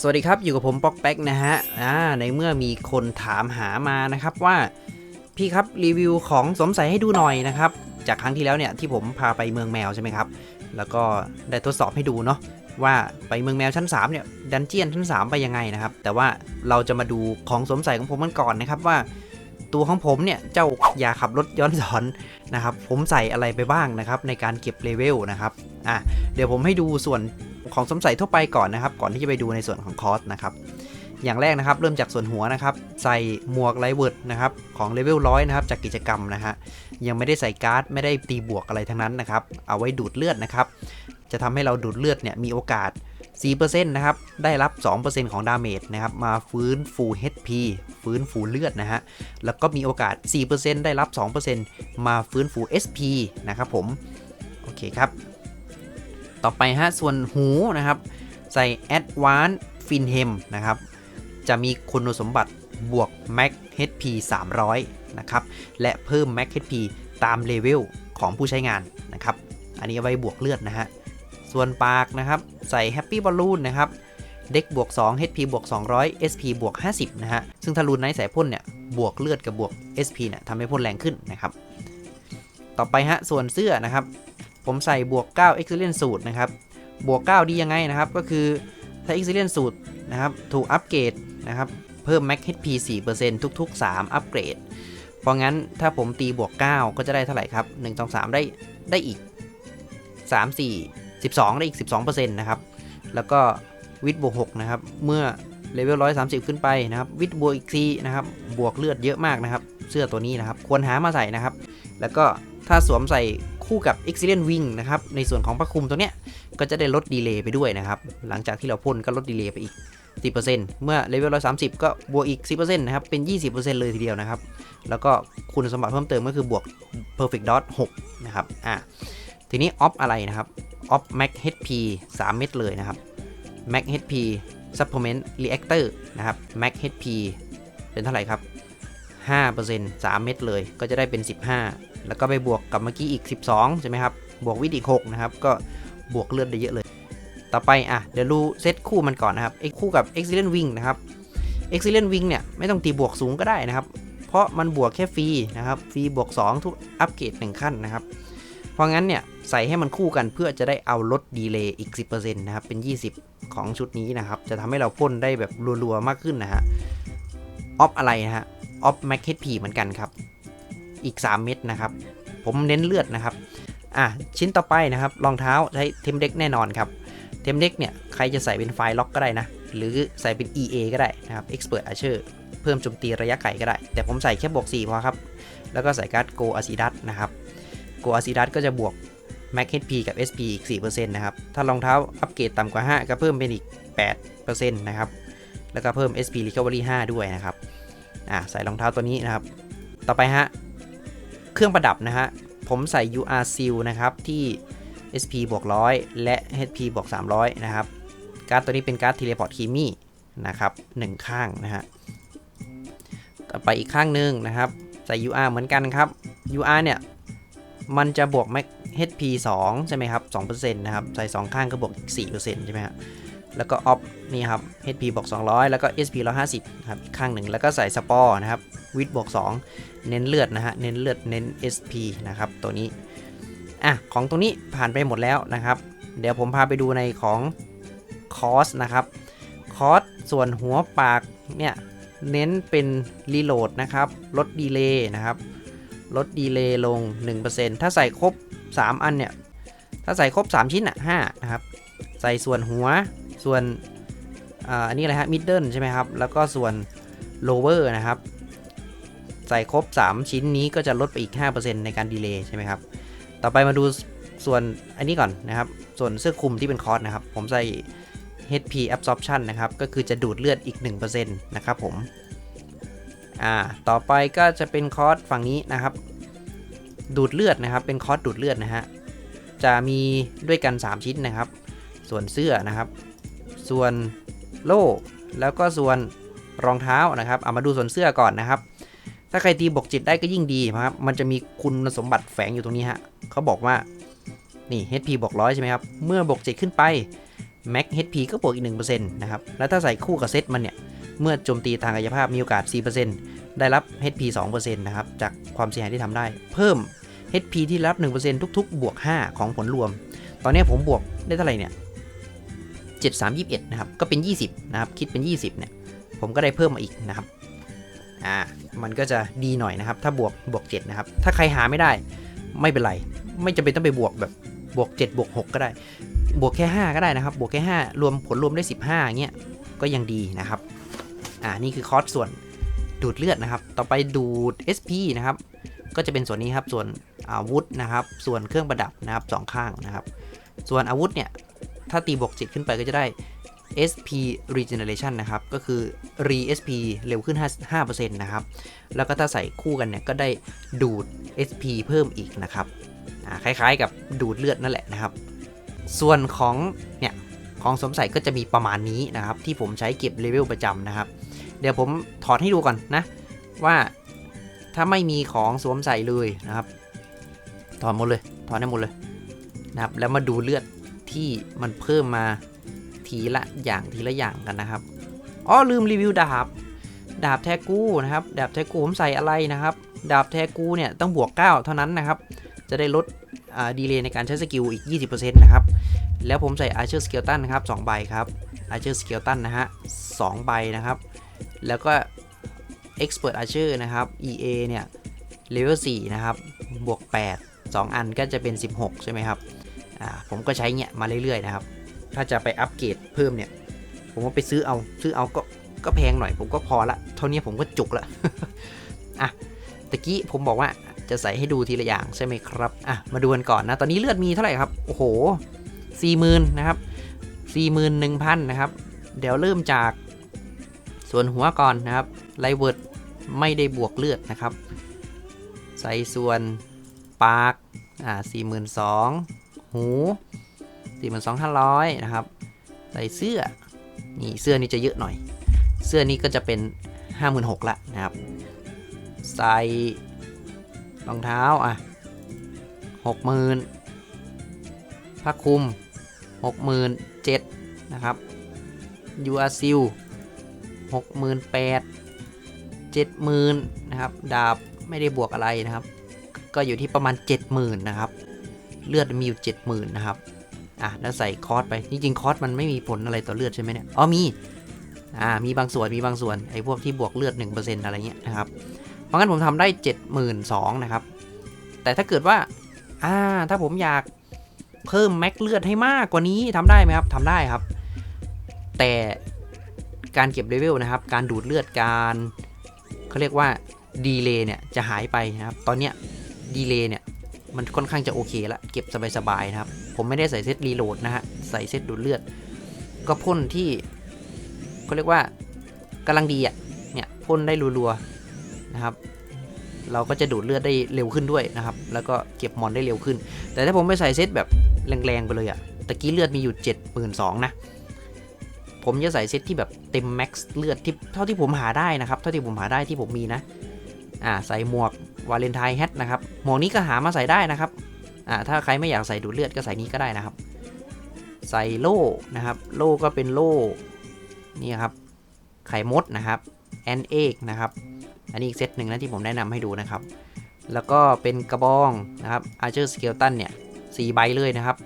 สวัสดีครับ อยู่กับผมป๊อกแป๊กนะฮะอ่าในเมื่อมีคนถามหามานะครับว่าพี่ครับรีวิวของสวมใส่ให้ดูหน่อยนะครับ จากครั้งที่แล้วเนี่ยที่ผมพาไปเมืองแมวใช่ไหมครับ แล้วก็ได้ทดสอบให้ดูเนาะว่าไปเมืองแมวชั้น3เนี่ยดันเจียนชั้น 3 ไปยังไงนะครับ แต่ว่าเราจะมาดูของสวมใส่ของผมกันก่อนนะครับว่า ตัวของผมเนี่ยเจ้าอย่าขับรถย้อนสอนนะครับ ผมใส่อะไรไปบ้างนะครับในการเก็บเลเวลนะครับอะเดี๋ยวผมให้ดูส่วน ของสมใส่ทั่วไปก่อนนะครับ ก่อนที่จะไปดูในส่วนของคอสนะครับ อย่างแรกนะครับ เริ่มจากส่วนหัวนะครับ ใส่หมวกไลเวิร์ดนะครับ ของเลเวลร้อยนะครับ จากกิจกรรมนะฮะ ยังไม่ได้ใส่การ์ด ไม่ได้ตีบวกอะไรทั้งนั้นนะครับ เอาไว้ดูดเลือดนะครับ จะทำให้เราดูดเลือดเนี่ย มีโอกาส 4%นะครับ ได้รับ 2%ของดาเมจนะครับ มาฟื้นฟู HP ฟื้นฟูเลือดนะฮะ แล้วก็มีโอกาส 4%ได้รับ 2%มาฟื้นฟู SP นะครับผม โอเคครับ ต่อไปฮะส่วนหูนะครับใส่ Advanced Finhem นะครับจะมีคุณสมบัติบวก Max HP 300 นะครับ และเพิ่ม Max HP ตามเลเวลของผู้ใช้งานนะครับ อันนี้เอาไว้บวกเลือดนะฮะ ส่วนปากนะครับ ใส่ Happy Balloon นะครับ เด็กบวก 2 HP บวก 200 SP บวก 50 นะฮะ ซึ่งถ้ารูนไนสายพ่นเนี่ย บวกเลือดกับบวก SP เนี่ยทำให้พ่นแรงขึ้นนะครับ ต่อไปฮะ ส่วนเสื้อนะครับ ผมใส่บวก9 Excellent Suit นะครับ บวก 9 ดียังไงนะครับ ก็คือถ้า Excellent Suit นะครับ ถูกอัปเกรดนะครับ เพิ่ม Max HP 4%ทุก ๆ 3 อัปเกรด เพราะงั้นถ้าผมตีบวก 9 ก็จะได้เท่าไหร่ครับ 1 2 3 ได้ได้อีก 3 4 12 ได้อีก 12%นะครับ แล้วก็วิทบวก6นะครับ เมื่อเลเวล130 ขึ้นไปนะครับ วิทบวกอีก4นะครับ บวกเลือดเยอะมากนะครับ เสื้อตัวนี้นะครับ ควรหามาใส่นะครับ แล้วก็ถ้าสวมใส่ คู่กับ Excellent Wing นะครับ ในส่วนของประคุมตัวเนี้ย ก็จะได้ลดดีเลย์ไปด้วยนะครับ หลังจากที่เราพ่นก็ลดดีเลย์ไปอีก 10%เมื่อเลเวล130 ก็บวกอีก 10%นะครับ เป็น 20%เลยทีเดียวนะครับ แล้วก็คุณสมบัติเพิ่มเติมก็คือบวก perfect dot 6 นะครับ อะ ทีนี้ออฟอะไรนะครับออฟ max HP 3 เม็ดเลยนะครับ max HP supplement reactor นะครับ max HP เป็นเท่าไหร่ครับ5% 3 เม็ดเลย ก็จะได้เป็น 15 แล้วก็ไปบวกกับเมื่อกี้อีก 12 ใช่ไหมครับ บวกวิทย์อีก 6 นะครับ ก็บวกเลือดได้เยอะเลย ต่อไปอะเดี๋ยวดูเซตคู่มันก่อนนะครับไอ้คู่กับ excellent wing นะครับ excellent wing เนี่ยไม่ต้องตีบวกสูงก็ได้นะครับ เพราะมันบวกแค่ฟรีนะครับฟรีบวก 2 ทุกอัปเกรด1ขั้นนะครับ เพราะงั้นเนี่ยใส่ให้มันคู่กันเพื่อจะได้เอาลดดีเลย์อีก 10%นะครับเป็น 20 ของชุดนี้นะครับ จะทำให้เราพ่นได้แบบรัวๆมากขึ้นนะฮะออฟอะไรนะฮะออฟแม็กเฮดพีเหมือนกันครับ อีก 3 เม็ดนะครับ ผมเน้นเลือดนะครับ อะชิ้นต่อไปนะครับรองเท้าใช้เทมเด็กแน่นอนครับ เทมเด็กเนี่ยใครจะใส่เป็นไฟล์ล็อกก็ได้นะ หรือใส่เป็น EA ก็ได้นะครับ Expert Archer เพิ่มโจมตีระยะไกลก็ได้ แต่ผมใส่แค่บวก 4 พอครับ แล้วก็ใส่การ์ด Go a s i d a s นะครับ Go a s i d a s ก็จะบวก Max HP กับ SP อีก 4%นะครับ ถ้ารองเท้าอัปเกรดต่ำกว่า 5 ก็เพิ่มเป็นอีก 8%นะครับ แล้วก็เพิ่ม SP Recovery 5 ด้วยนะครับ อ่าใส่รองเท้าตัวนี้นะครับ ต่อไปฮะ เครื่องประดับนะฮะ ผมใส่ UR Seal นะครับ ที่ SP บวก100และ HP บวก300 นะครับ การ์ดตัวนี้เป็นการ์ด Teleport k i m i นะครับหนึ่งข้างนะฮะ ต่อไปอีกข้างหนึ่งนะครับ ใส่ UR เหมือนกันครับ UR เนี่ย มันจะบวก Max HP 2 ใช่ไหมครับ 2%นะครับ ใส่ 2 ข้างก็บวกอีก4%ใช่ไหมครับ แล้วก็ออฟนี่ครับ HP บวก200 แล้วก็ SP 150ครับอีกข้างหนึ่งแล้วก็ใส่สปอร์นะครับวิดบวก2เน้นเลือดนะฮะเน้นเลือดเน้น SP นะครับตัวนี้อะของตรงนี้ผ่านไปหมดแล้วนะครับ เดี๋ยวผมพาไปดูในของคอสนะครับคอสส่วนหัวปากเนี่ยเน้นเป็นรีโหลดนะครับลดดีเลย์นะครับลดดีเลย์ลง 1%ถ้าใส่ครบ 3 อันเนี่ยถ้าใส่ครบ 3 ชิ้นอะ5นะครับใส่ส่วนหัว ส่วนอันนี้อะไรฮะ middle ใช่ไหมครับ แล้วก็ส่วน lower นะครับ ใส่ครบ 3 ชิ้นนี้ก็จะลดไปอีก 5%ในการดีเลย์ใช่ไหมครับ ต่อไปมาดูส่วนอันนี้ก่อนนะครับ ส่วนเสื้อคลุมที่เป็นคอร์สนะครับ ผมใส่ HP absorption นะครับ ก็คือจะดูดเลือดอีก 1%นะครับผม อ่า ต่อไปก็จะเป็นคอร์สฝั่งนี้นะครับ ดูดเลือดนะครับ เป็นคอร์สดูดเลือดนะฮะ จะมีด้วยกัน 3 ชิ้นนะครับ ส่วนเสื้อนะครับ ส่วนโล่แล้วก็ส่วนรองเท้านะครับ เอามาดูส่วนเสื้อก่อนนะครับ ถ้าใครตีบวกจิตได้ก็ยิ่งดีนะครับ มันจะมีคุณสมบัติแฝงอยู่ตรงนี้ฮะเขาบอกว่า นี่ HP บวกร้อยใช่ไหมครับ เมื่อบวกจิตขึ้นไป Max HP ก็บวกอีก1%นะครับ แล้วถ้าใส่คู่กับเซตมันเนี่ย เมื่อโจมตีทางกายภาพมีโอกาส 4%ได้รับ HP 2%นะครับ จากความเสียหายที่ทำได้ เพิ่ม HP ที่รับ 1%ทุก ๆ บวก 5 ของผลรวม ตอนนี้ผมบวกได้เท่าไหร่เนี่ย 7 3 21 นะครับ ก็เป็น 20 นะครับ คิดเป็น 20 เนี่ย ผมก็ได้เพิ่มมาอีกนะครับ อ่า มันก็จะดีหน่อยนะครับ ถ้าบวกบวก 7 นะครับ ถ้าใครหาไม่ได้ ไม่เป็นไร ไม่จำเป็นต้องไปบวกแบบบวก 7 บวก 6 ก็ได้ บวกแค่ 5 ก็ได้นะครับ บวกแค่ 5 รวมผลรวมได้ 15อย่างเงี้ย ก็ยังดีนะครับ อ่า นี่คือคอร์สส่วนดูดเลือดนะครับ ต่อไปดูด SP นะครับ ก็จะเป็นส่วนนี้ครับ ส่วนอาวุธนะครับ ส่วนเครื่องประดับนะครับสองข้างนะครับ ส่วนอาวุธเนี่ย ถ้าตีบวก7ขึ้นไปก็จะได้ SP regeneration นะครับ ก็คือ re SP เร็วขึ้น 5%นะครับ แล้วก็ถ้าใส่คู่กันเนี่ย ก็ได้ดูด SP เพิ่มอีกนะครับ คล้ายๆกับดูดเลือดนั่นแหละนะครับ ส่วนของเนี่ย ของสวมใส่ก็จะมีประมาณนี้นะครับ ที่ผมใช้เก็บเลเวลประจำนะครับ เดี๋ยวผมถอดให้ดูก่อนนะ ว่าถ้าไม่มีของสวมใส่เลยนะครับ ถอดหมดเลย ถอดได้หมดเลยนะครับ แล้วมาดูเลือด ที่มันเพิ่มมาทีละอย่างทีละอย่างกันนะครับอ๋อลืมรีวิวดาบ ดาบแทกูนะครับ ดาบแทกูผมใส่อะไรนะครับ ดาบแทกูเนี่ยต้องบวก 9 เท่านั้นนะครับ จะได้ลดดีเลย์ในการใช้สกิลอีก 20%นะครับ แล้วผมใส่ Archer Skeleton นะครับ2ใบครับ Archer Skeleton นะฮะ2ใบนะครับ แล้วก็ Expert Archer นะครับ EA เนี่ย Level 4นะครับ บวก 8 2 อันก็จะเป็น 16 ใช่ไหมครับ ผมก็ใช้เนี่ยมาเรื่อยๆนะครับ ถ้าจะไปอัปเกรดเพิ่มเนี่ย ผมว่าไปซื้อเอา ซื้อเอาก็ก็แพงหน่อย ผมก็พอละ เท่านี้ผมก็จุกละ อะ ตะกี้ผมบอกว่าจะใส่ให้ดูทีละอย่างใช่ไหมครับ อะ มาดูกันก่อนนะ ตอนนี้เลือดมีเท่าไหร่ครับ โอ้โห40,000นนะครับ41,000นหนึ่งพันนะครับ เดี๋ยวเริ่มจากส่วนหัวก่อนนะครับไลเวิร์ดไม่ได้บวกเลือดนะครับ ใส่ส่วนปาก อ่า42,000หู42,500นะครับ ใส่เสื้อ นี่เสื้อนี่จะเยอะหน่อย เสื้อนี้ก็จะเป็น56,000ละนะครับ ใส่รองเท้าอะ60,000ผ้าคลุม67,000นะครับยูอาซิล68,000 70,000นะครับ ดาบไม่ได้บวกอะไรนะครับ ก็อยู่ที่ประมาณ70,000นะครับ เลือดมีอยู่70,000นนะครับอะแล้วใส่คอร์สไปจริงๆคอร์สมันไม่มีผลอะไรต่อเลือดใช่ไหมเนี่ยอ๋อมีอ่ามีบางส่วนมีบางส่วนไอ้พวกที่บวกเลือด1%อะไรเงี้ยนะครับเพราะงั้นผมทำได้ 72,000นะครับแต่ถ้าเกิดว่าอ่าถ้าผมอยากเพิ่มแม็กเลือดให้มากกว่านี้ทำได้ไหมครับทำได้ครับ แต่การเก็บเลเวลนะครับ การดูดเลือดการเขาเรียกว่าดีเลย์เนี่ยจะหายไปนะครับ ตอนเนี้ยดีเลย์เนี่ย มันค่อนข้างจะโอเคละเก็บสบายๆนะครับ ผมไม่ได้ใส่เซตรีโหลดนะฮะ ใส่เซตดูดเลือด ก็พ่นที่เขาเรียกว่ากำลังดีอะ เนี่ยพ่นได้รัวๆนะครับ เราก็จะดูดเลือดได้เร็วขึ้นด้วยนะครับ แล้วก็เก็บมอนได้เร็วขึ้น แต่ถ้าผมไปใส่เซตแบบแรงๆไปเลยอะตะกี้เลือดมีอยู่ 72,000นะผมจะใส่เซตที่แบบเต็มแม็กซ์เลือดที่เท่าที่ผมหาได้นะครับ เท่าที่ผมหาได้ที่ผมมีนะ อ่าใส่หมวก วาเลนไทน์แฮทนะครับหมวกนี้ก็หามาใส่ได้นะครับอ่าถ้าใครไม่อยากใส่ดูดเลือดก็ใส่นี้ก็ได้นะครับ ใส่โล่นะครับ โล่ก็เป็นโล่นี่ครับไข่มดนะครับแอนเอกนะครับ อันนี้อีกเซตหนึ่งนะที่ผมแนะนำให้ดูนะครับ แล้วก็เป็นกระบองนะครับ Archer Skeleton เนี่ย4ใบเลยนะครับ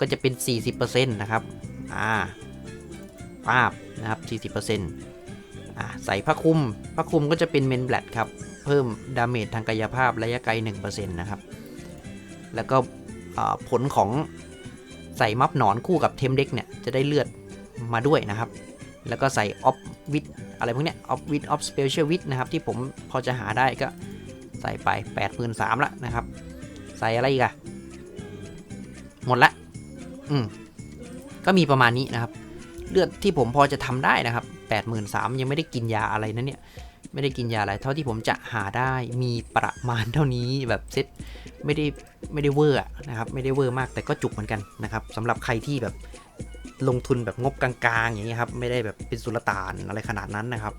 ก็จะเป็น 40%นะครับอ่าป้าบนะครับ 40%อ่าใส่ผ้าคลุมผ้าคลุมก็จะเป็นเมนแบลดครับ เพิ่มดาเมจทางกายภาพระยะไกล 1%นะครับ แล้วก็ผลของใส่มัฟหนอนคู่กับเทมเด็กเนี่ยจะได้เลือดมาด้วยนะครับ แล้วก็ใส่ออฟวิดอะไรพวกเนี้ยออฟวิดออฟสเปเชียลวิดนะครับที่ผมพอจะหาได้ก็ใส่ไป 83,000ละนะครับ ใส่อะไรอีกอะหมดละ อืม ก็มีประมาณนี้นะครับ เลือดที่ผมพอจะทำได้นะครับ 83,000ยังไม่ได้กินยาอะไรนะเนี่ย ไม่ได้กินยาอะไร เท่าที่ผมจะหาได้มีประมาณเท่านี้แบบเซ็ตไม่ได้ไม่ได้เวอร์นะครับไม่ได้เวอร์มากแต่ก็จุกเหมือนกันนะครับสำหรับใครที่แบบลงทุนแบบงบกลางๆ อย่างเงี้ยครับไม่ได้แบบเป็นสุลต่านอะไรขนาดนั้นนะครับ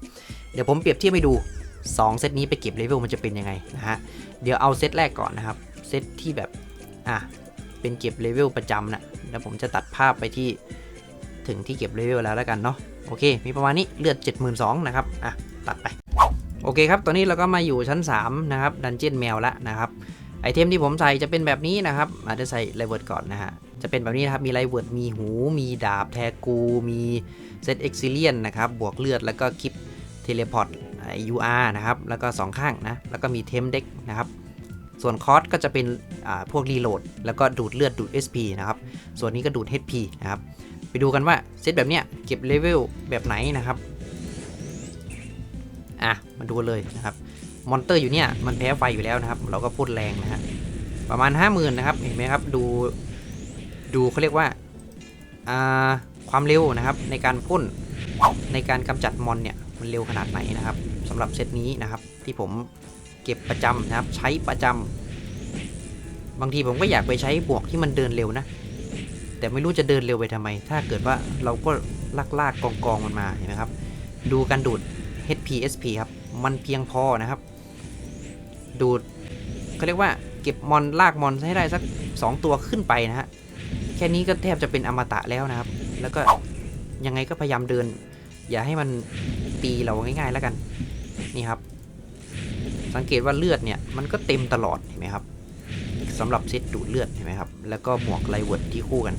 เดี๋ยวผมเปรียบเทียบให้ดู 2 เซตนี้ไปเก็บเลเวลมันจะเป็นยังไงนะฮะเดี๋ยวเอาเซตแรกก่อนนะครับเซตที่แบบอะเป็นเก็บเลเวลประจำนะแล้วผมจะตัดภาพไปที่ถึงที่เก็บเลเวลแล้วแล้วกันเนาะโอเค มีประมาณนี้เลือด 72,000นะครับอะตัดไป โอเคครับ ตอนนี้เราก็มาอยู่ชั้น 3 นะครับ ดันเจียนแมวแล้วนะครับ ไอเทมที่ผมใส่จะเป็นแบบนี้นะครับอาจจะใส่ไลเวิร์ดก่อนนะฮะ จะเป็นแบบนี้นะครับ มีไลเวิร์ด มีหู มีดาบแทกู มีเซตเอ็กซิเลียนนะครับ บวกเลือด แล้วก็คลิปเทเลพอร์ตยูอาร์นะครับ แล้วก็ 2 ข้างนะ แล้วก็มีเทมเด็กนะครับ ส่วนคอร์สก็จะเป็นพวกรีโหลด แล้วก็ดูดเลือด ดูด SP นะครับ ส่วนนี้ก็ดูด HP นะครับ ไปดูกันว่าเซตแบบเนี้ยเก็บเลเวลแบบไหนนะครับ ดูเลยนะครับ มอนเตอร์อยู่เนี่ยมันแพ้ไฟอยู่แล้วนะครับ เราก็พ่นแรงนะฮะ ประมาณ 50,000นะครับ เห็นไหมครับ ดู ดูเขาเรียกว่า อ่า ความเร็วนะครับ ในการพ่น ในการกำจัดมอนเนี่ย มันเร็วขนาดไหนนะครับสำหรับเซตนี้นะครับ ที่ผมเก็บประจำนะครับ ใช้ประจำบางทีผมก็อยากไปใช้บวกที่มันเดินเร็วนะ แต่ไม่รู้จะเดินเร็วไปทำไม ถ้าเกิดว่าเราก็ลากลากกองกองมันมา เห็นไหมครับ ดูการดูด HP SP ครับ มันเพียงพอนะครับ ดูดเขาเรียกว่าเก็บมอนลากมอนให้ได้สัก 2 ตัวขึ้นไปนะฮะแค่นี้ก็แทบจะเป็นอมตะแล้วนะครับ แล้วก็ยังไงก็พยายามเดิน อย่าให้มันตีเราง่ายๆแล้วกันนี่ครับ สังเกตว่าเลือดเนี่ยมันก็เต็มตลอดเห็นไหมครับสำหรับเซตดูดเลือดเห็นไหมครับแล้วก็หมวกไลเวิร์ดที่คู่กัน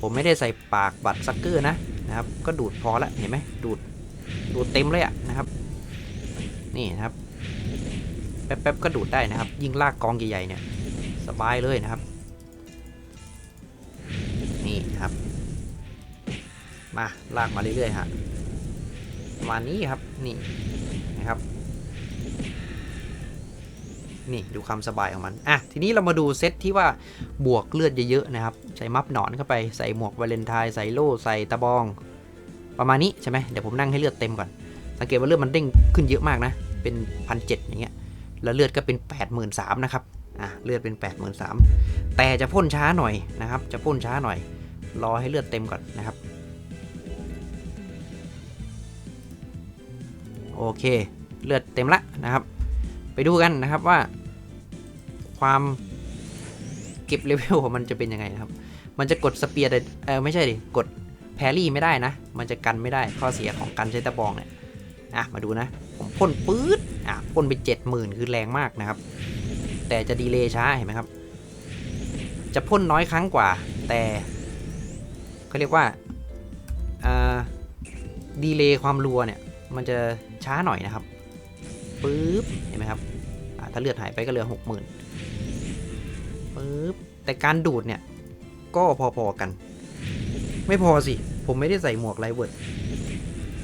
ผมไม่ได้ใส่ปากบัตรซักเกอร์นะนะครับ ก็ดูดพอละเห็นไหมดูดดูดเต็มเลยอะนะครับ นี่นะครับ แป๊บๆก็ดูดได้นะครับ ยิ่งลากกองใหญ่ๆเนี่ย สบายเลยนะครับ นี่นครับ มาลากมาเรื่อยๆฮะประมาณนี้ครับนี่นะครับ นี่ดูความสบายของมันอะทีนี้เรามาดูเซตที่ว่าบวกเลือดเยอะๆนะครับ ใส่มัฟหนอนเข้าไปใส่หมวกวาเลนไทน์ใส่โล่ใส่ตะบอง ประมาณนี้ใช่ไหมเดี๋ยวผมนั่งให้เลือดเต็มก่อน สังเกตว่าเลือดมันเด้งขึ้นเยอะมากนะ เป็นพันเอย่างเงี้ย แล้วเลือดก็เป็น 8 3 0 0 0นะครับ อะ เลือดเป็น 8 3 0 0 0แต่จะพ่นช้าหน่อยนะครับ จะพ่นช้าหน่อย รอให้เลือดเต็มก่อนนะครับ โอเค เลือดเต็มละนะครับ ไปดูกันนะครับว่า ความเก็บเลเวลของมันจะเป็นยังไงนะครับ มันจะกดสเปียร์เออไม่ใช่ดิ กดแพรรี่ไม่ได้นะ มันจะกันไม่ได้ ข้อเสียของการใช้ตะบองเนี่ย อะมาดูนะ ผมพ่นปื๊ดอะพ่นไปเจ็ดหมื่นคือแรงมากนะครับ แต่จะดีเลย์ช้าเห็นไหมครับ จะพ่นน้อยครั้งกว่า แต่เขาเรียกว่าอ่าดีเลย์ความรัวเนี่ยมันจะช้าหน่อยนะครับปึ๊บเห็นไหมครับถ้าเลือดหายไปก็เหลือหกหมื่นปึ๊บแต่การดูดเนี่ยก็พอๆกัน ไม่พอสิ ผมไม่ได้ใส่หมวกไลเวิร์ด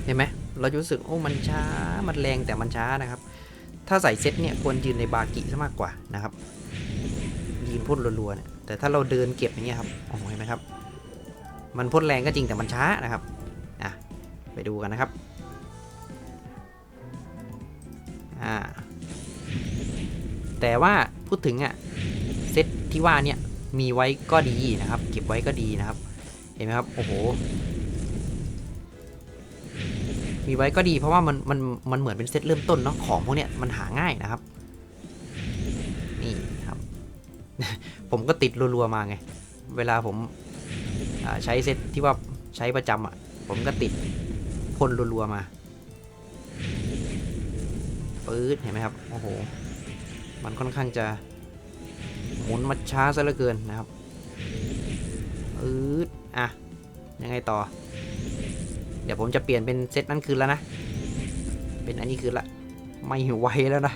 เห็นไหม เราจะรู้สึกโอ้มันช้ามันแรงแต่มันช้านะครับ ถ้าใส่เซตเนี่ยควรยืนในบากิซะมากกว่านะครับ ยืนพ่นรัวๆเนี่ยแต่ถ้าเราเดินเก็บอย่างเงี้ยครับโอ้โหเห็นไหมครับ มันพ่นแรงก็จริงแต่มันช้านะครับอะไปดูกันนะครับอ่าแต่ว่าพูดถึงอะเซตที่ว่าเนี่ยมีไว้ก็ดีนะครับ เก็บไว้ก็ดีนะครับ เห็นไหมครับโอ้โห มีไว้ก็ดีเพราะว่ามันมันมันเหมือนเป็นเซตเริ่มต้นเนาะของพวกเนี้ยมันหาง่ายนะครับ นี่ครับ ผมก็ติดรัวๆมาไง เวลาผมาใช้เซตที่ว่าใช้ประจำอะ ผมก็ติดพ่นรัวๆมาปื๊ดเห็นไหมครับ โอ้โห มันค่อนข้างจะหมุนมาช้าซะเหลือเกินนะครับอืดอะ ยังไงต่อ เดี๋ยวผมจะเปลี่ยนเป็นเซตนั้นคืนแล้วนะ เป็นอันนี้คืนละ ไม่ไหวไวแล้วนะ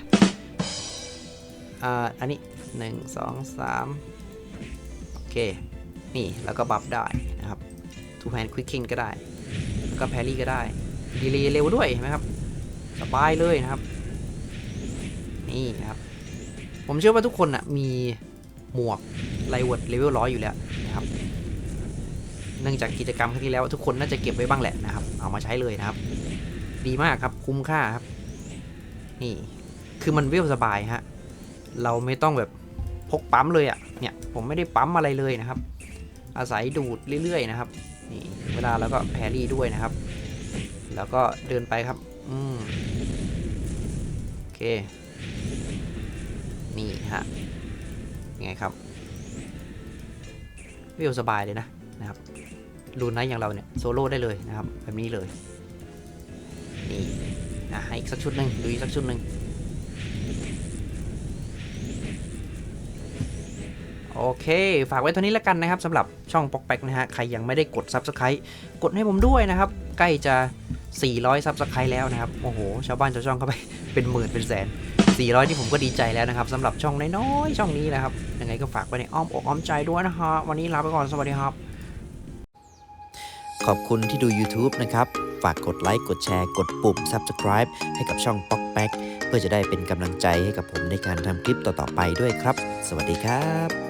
อ่า อันนี้หนึ่งสองสามโอเค นี่แล้วก็บัฟได้นะครับทูแฮนด์ควิกคิงก็ได้ แล้วก็แพรี่ก็ได้ ดีเลย์เร็วด้วยเห็นไหมครับ สบายเลยนะครับ นี่นะครับ ผมเชื่อว่าทุกคนนะมีหมวกไลเวิร์ดเลเวลร้อยอยู่แล้วนะครับ เนื่องจากกิจกรรมครั้งที่แล้วทุกคนน่าจะเก็บไว้บ้างแหละนะครับ เอามาใช้เลยนะครับ ดีมากครับคุ้มค่าครับ นี่ คือมันเวลสบายฮะ เราไม่ต้องแบบพกปั๊มเลยอะ่ะ เนี่ยผมไม่ได้ปั๊มอะไรเลยนะครับ อาศัยดูดเรื่อยๆนะครับ นี่เวลาแล้วก็แพรี่ด้วยนะครับ แล้วก็เดินไปครับ อืมโอเค นี่ฮะไงครับเวสบายเลยนะ นะครับรูนไนอย่างเราเนี่ยโซโล่ได้เลยนะครับแบบนี้เลยนี่อะให้อีกสักชุดหนึ่งดูอีกสักชุดหนึ่งโอเค ฝากไว้เท่านี้แล้วกันนะครับสำหรับช่องปอกแป๊กนะฮะ ใครยังไม่ได้กด Subscribe กดให้ผมด้วยนะครับ ใกล้จะ 400 Subscribe แล้วนะครับ โอ้โห ชาวบ้านชาวช่องเข้าไป เป็นหมื่นเป็นแสน 400 ที่ผมก็ดีใจแล้วนะครับสำหรับช่องน้อยๆช่องนี้นะครับ ยังไงก็ฝากไว้ในอ้อมอกอ้อมใจด้วยนะฮะ วันนี้ลาไปก่อน สวัสดีครับ ขอบคุณที่ดู YouTube นะครับ ฝากกดไลค์ กดแชร์ กดปุ่ม Subscribe ให้กับช่อง p o k p a c เพื่อจะได้เป็นกำลังใจให้กับผมในการทำคลิปต่อๆไปด้วยครับ สวัสดีครับ